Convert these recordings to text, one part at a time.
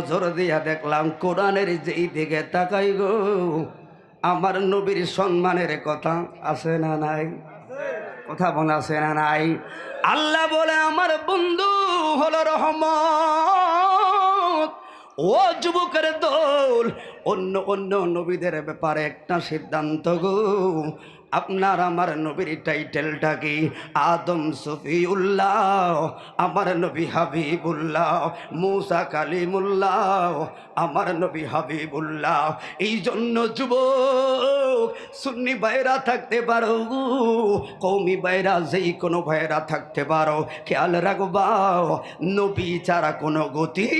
নজর দিয়া দেখলাম কোরআনের যেই দিকে তাকাই গো, আমার নবীর সম্মানের কথা আছে না নাই? কথা বলা আছে না নাই? আল্লাহ বলে, আমার বন্ধু হলো রহমত। ও যুবকের দল, অন্য অন্য নবীদের ব্যাপারে একটা সিদ্ধান্ত গো আপনার আমার নবীর টাইটেলটা কি? আদম সফিউল্লাহ, আমার নবী হাবিবুল্লাহ, মুসা কালিমুল্লাহ, আমার নবী হাবিবুল্লাহ। এই জন্য যুবক, সুন্নি বাইরা থাকতে পারো কৌমি বাইরা যেই কোনো বাইরা থাকতে পারো। খেয়াল রাখবা, নবী ছাড়া কোনো গতি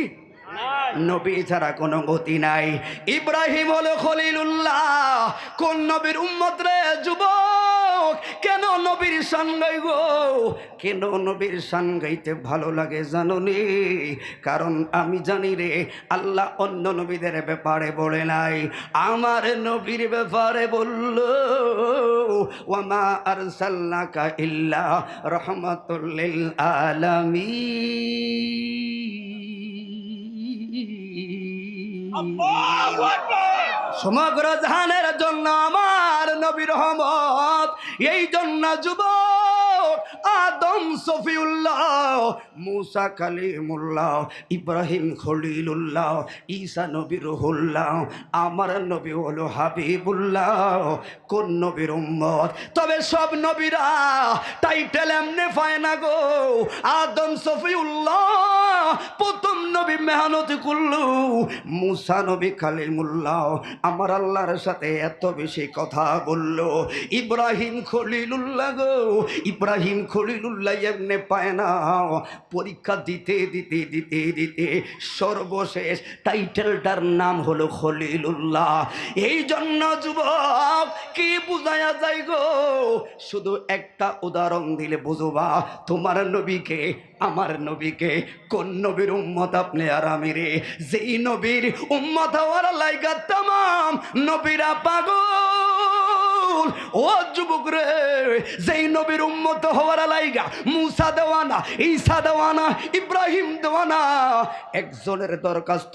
নবী ছাড়া কোনো গতি নাই। ইব্রাহিম হলো খলিলুল্লাহ। কোন নবীর উম্মত রে যুবক? কেন নবীর সঙ্গে গো? কেন নবীর গাইতে ভালো লাগে জানো নি কারণ আমি জানি রে, আল্লাহ অন্য নবীদের ব্যাপারে বলে নাই। আমার নবীর ব্যাপারে বলল, ওয়ামা আরসালনাকা ইল্লা রহমাতুল লিল সমগ্র জাহানের জন্য আমার নবী রহমত। এই জন্য যুবক আদম সফিউল্লাহ, মুসা কালিমুল্লাহ, ইব্রাহিম খলিলুল্লাহ, ঈসা নবী রহুল্লাহ, আমার নবী হলো হাবিবুল্লাহ। কোন নবীর উম্মত? তবে সব নবীরা টাইটেল এমনি পায় না গো। আদম সফিউল্লাহ মেহনত করল। মুসা নবী কালিমুল্লাহ আমার আল্লাহর সাথে এত বেশি কথা বলল। ইব্রাহিম খলিলুল্লাহ গো, ইব্রাহিম খলিলুল্লাহ এমনি পায় না। পরীক্ষা দিতে দিতে দিতে দিতে সর্বশেষ টাইটেলটার নাম হলো খলিলুল্লাহ। এই জন্য যুবক, কি বুঝায়া যায় গো? শুধু একটা উদাহরণ দিলে বুঝবা, তোমার নবীকে আমার নবীকে কোন নবীর উম্মত আপনি আর আমি রে? যেই নবীর উম্মত হওয়ার লাইগা তাম নবীরা পাগল। ও যুবক রে, যেই নবীর উম্মত হওয়ার লাইগা মুসা দেওয়ানা, ঈসা দেওয়ানা, ইব্রাহিম দেওয়ানা, একজনের দরখাস্ত